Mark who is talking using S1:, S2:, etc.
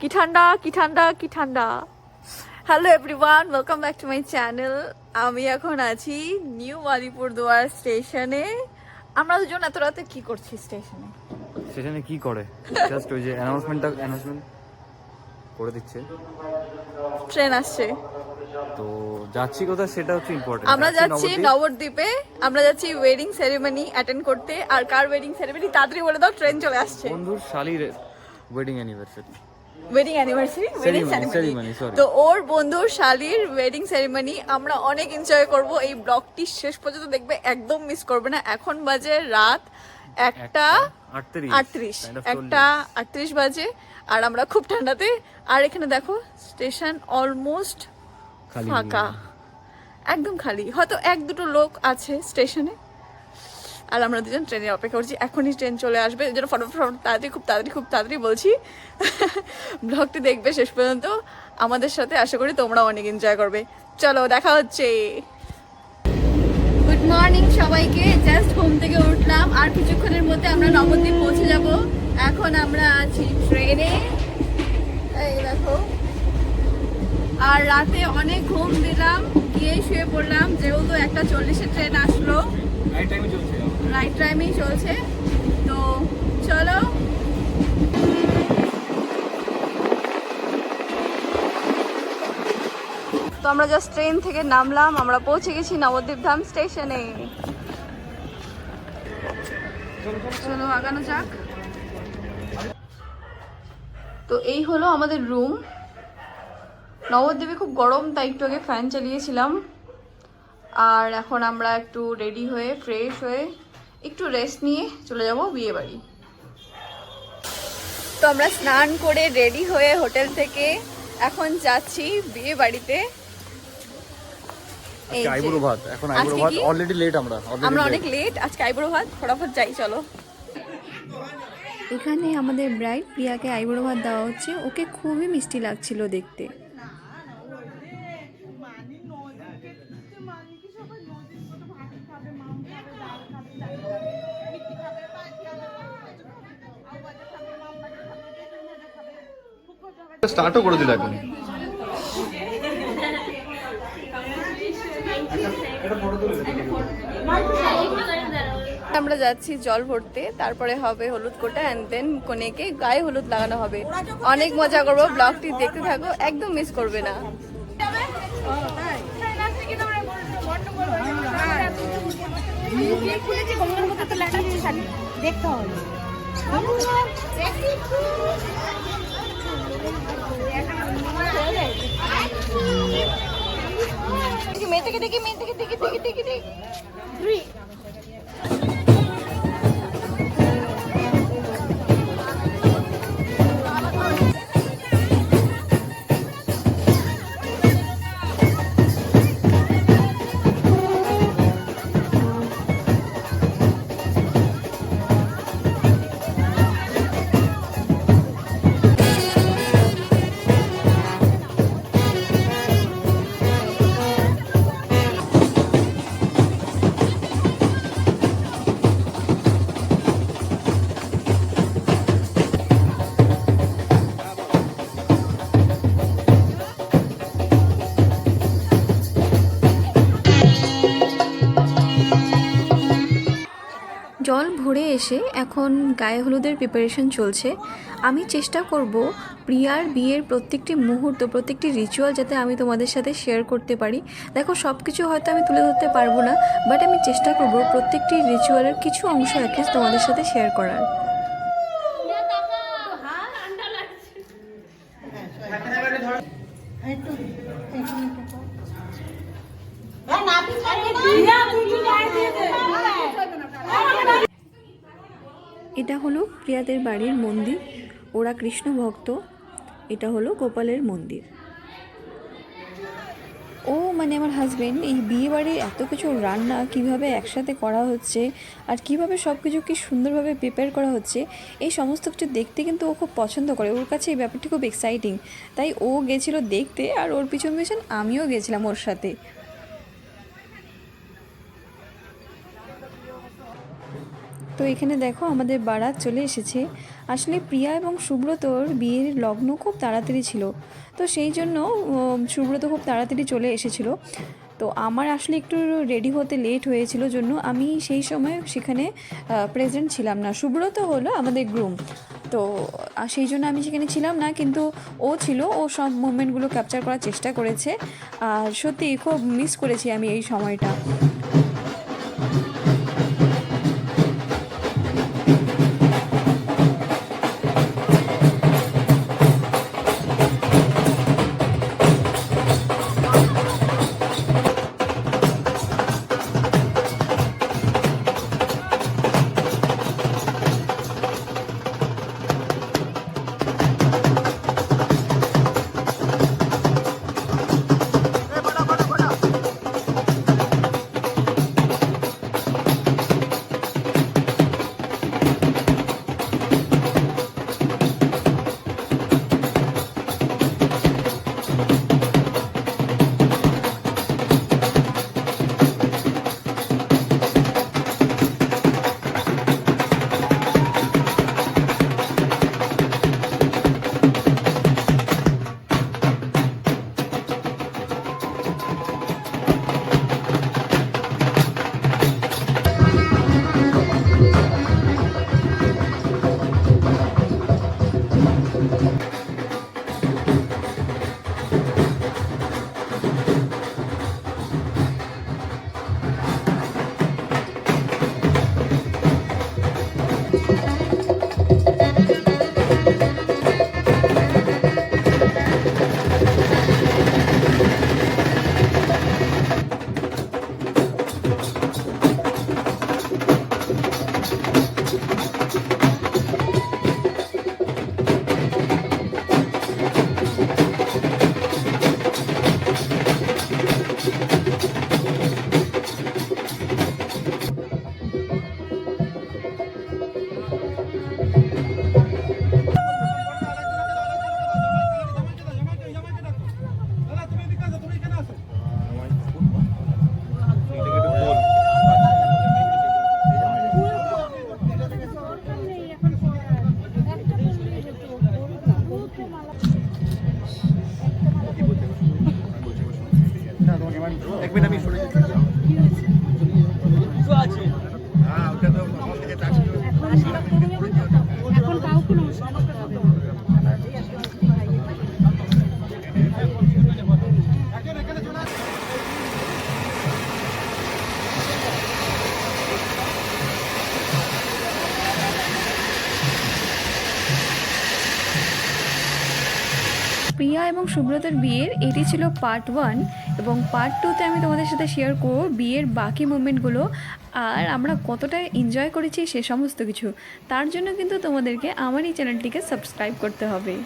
S1: কি ঠান্ডা কি ঠান্ডা কি ঠান্ডা। Hello everyone welcome back to my channel আমি এখন আছি নিউ মালিপুর দুয়ার স্টেশনে। আমরা দুজন এত রাতে কি করছি স্টেশনে?
S2: সেখানে কি করে? জাস্ট ওই যে অ্যানাউন্সমেন্টটা অ্যানাউন্সমেন্ট করে দিচ্ছে।
S1: ট্রেন আসছে।
S2: তো যাচ্ছি কোথায় সেটা হচ্ছে ইম্পর্টেন্ট
S1: আমরা যাচ্ছি নবদ্বীপে। আমরা যাচ্ছি ওয়েডিং সেরেমনি অ্যাটেন্ড করতে। আর কার ওয়েডিং সেরেমনি তাড়াতাড়ি বলে দাও ট্রেন চলে আসছে।
S2: বন্ধুর শালির wedding anniversary
S1: wedding anniversary wedding ceremony. তো ওর বন্ধুর শালির ওয়েডিং সেরেমনি আমরা অনেক এনজয় করব। এই ব্লগটি শেষ পর্যন্ত দেখবে একদম মিস করবে না। এখন বাজে রাত একটা
S2: আটত্রিশ
S1: একটা আটত্রিশ বাজে আর আমরা খুব ঠান্ডাতে। আর এখানে দেখো স্টেশন অলমোস্ট ফাঁকা। একদম খালি। হয়তো এক দুটো লোক আছে স্টেশনে আর আমরা দুজন ট্রেনের অপেক্ষা করছি। এখনই ট্রেন চলে আসবে। জন্য ফটোফট ফটো তাড়াতাড়ি, খুব তাড়াতাড়ি খুব তাড়াতাড়ি বলছি। ব্লগটি দেখবে শেষ পর্যন্ত। আমাদের সাথে আশা করি তোমরা অনেক এনজয় করবে। চলো, দেখা হচ্ছে। গুড মর্নিং সবাইকে। জাস্ট ঘুম থেকে উঠলাম। আর কিছুক্ষণের মধ্যে আমরা নবদ্বীপ পৌঁছে যাব। এখন আমরা আছি ট্রেনে। এই দেখো। আর রাতে অনেক ঘুম দিলাম গিয়ে শুয়ে পড়লাম। যেহেতু একটা চল্লিশে ট্রেন আসলো রাইট টাইমেই চলছে। তো চলো। তো আমরা জাস্ট ট্রেন থেকে নামলাম, আমরা পৌঁছে গেছি নবদ্বীপ ধাম স্টেশনে চলো আগানো যাক। তো এই হলো আমাদের রুম নবদ্বীপে খুব গরম, তাই একটু আগে ফ্যান চালিয়েছিলাম। আর এখন আমরা একটু রেডি হয়ে ফ্রেশ হয়ে একটু রেস্ট নিয়ে চলে যাব বিয়ে বাড়ি। তো আমরা স্নান করে রেডি হয়ে হোটেল থেকে এখন যাচ্ছি বিয়ে বাড়িতে। এই
S2: আইবুড়ো ভাত এখন
S1: আজকে
S2: আইবুড়ো ভাত অলরেডি লেট আমরা
S1: আমরা অনেক লেট আজকে আইবুড়ো ভাত ফটাফট যাই চলো।
S3: এখানে আমাদের ব্রাইড প্রিয়াকে আইবুড়ো ভাত দেওয়া হচ্ছে ওকে খুবই মিষ্টি লাগছিল দেখতে।
S2: স্টার্টও করে দিল এখন।
S1: আমরা যাচ্ছি জল ভরতে তারপরে হবে হলুদ কোটা অ্যান্ড দেন কোনেকে গায়ে হলুদ লাগানো হবে। অনেক মজা করব ব্লগটি দেখতে থাকো একদম মিস করবে না।
S4: দেখতে হবে।
S1: মেয়ে থেকে দেখি মেয়ে থেকে দেখি দেখি দেখি দেখি।
S3: ভরে এসে এখন গায়ে হলুদের প্রিপারেশন চলছে। আমি চেষ্টা করব প্রিয়ার বিয়ের প্রত্যেকটি মুহূর্ত, প্রত্যেকটি রিচুয়াল যাতে আমি তোমাদের সাথে শেয়ার করতে পারি। দেখো সব কিছু হয়তো আমি তুলে ধরতে পারব না বাট আমি চেষ্টা করব প্রত্যেকটি রিচুয়ালের কিছু অংশ অ্যাটলিস্ট তোমাদের সাথে শেয়ার করার। এটা হলো প্রিয়াদের বাড়ির মন্দির। ওরা কৃষ্ণ ভক্ত। এটা হলো গোপালের মন্দির। ও মানে আমার হাজবেন্ড এই বিয়ে বাড়ির এত কিছু রান্না কীভাবে একসাথে করা হচ্ছে আর কীভাবে সব কিছু কি সুন্দরভাবে প্রিপেয়ার করা হচ্ছে, এই সমস্ত কিছু দেখতে কিন্তু ও খুব পছন্দ করে। ওর কাছে এই ব্যাপারটি খুব এক্সাইটিং তাই ও গেছিল দেখতে আর ওর পিছন পিছন আমিও গেছিলাম ওর সাথে। তো এখানে দেখো আমাদের বারাত চলে এসেছে। আসলে প্রিয়া এবং সুব্রতর বিয়ের লগ্ন খুব তাড়াতাড়ি ছিল। তো সেই জন্য সুব্রত খুব তাড়াতাড়ি চলে এসেছিল। তো আমার আসলে একটু রেডি হতে লেট হয়েছিল জন্য আমি সেই সময় সেখানে প্রেজেন্ট ছিলাম না। সুব্রত হলো আমাদের গ্রুম তো সেই জন্য আমি সেখানে ছিলাম না, কিন্তু ও ছিল, ও সব মুমেন্টগুলো ক্যাপচার করার চেষ্টা করেছে। আর সত্যি খুব মিস করেছি আমি এই সময়টা। প্রিয়া এবং সুব্রতর বিয়ের, এটি ছিল পার্ট ওয়ান এবং পার্ট টুতে আমি তোমাদের সাথে শেয়ার করব বিয়ের বাকি মুভমেন্টগুলো আর আমরা কতটা এনজয় করেছি সে সমস্ত কিছু। তার জন্য কিন্তু তোমাদেরকে আমার এই চ্যানেলটিকে সাবস্ক্রাইব করতে হবে।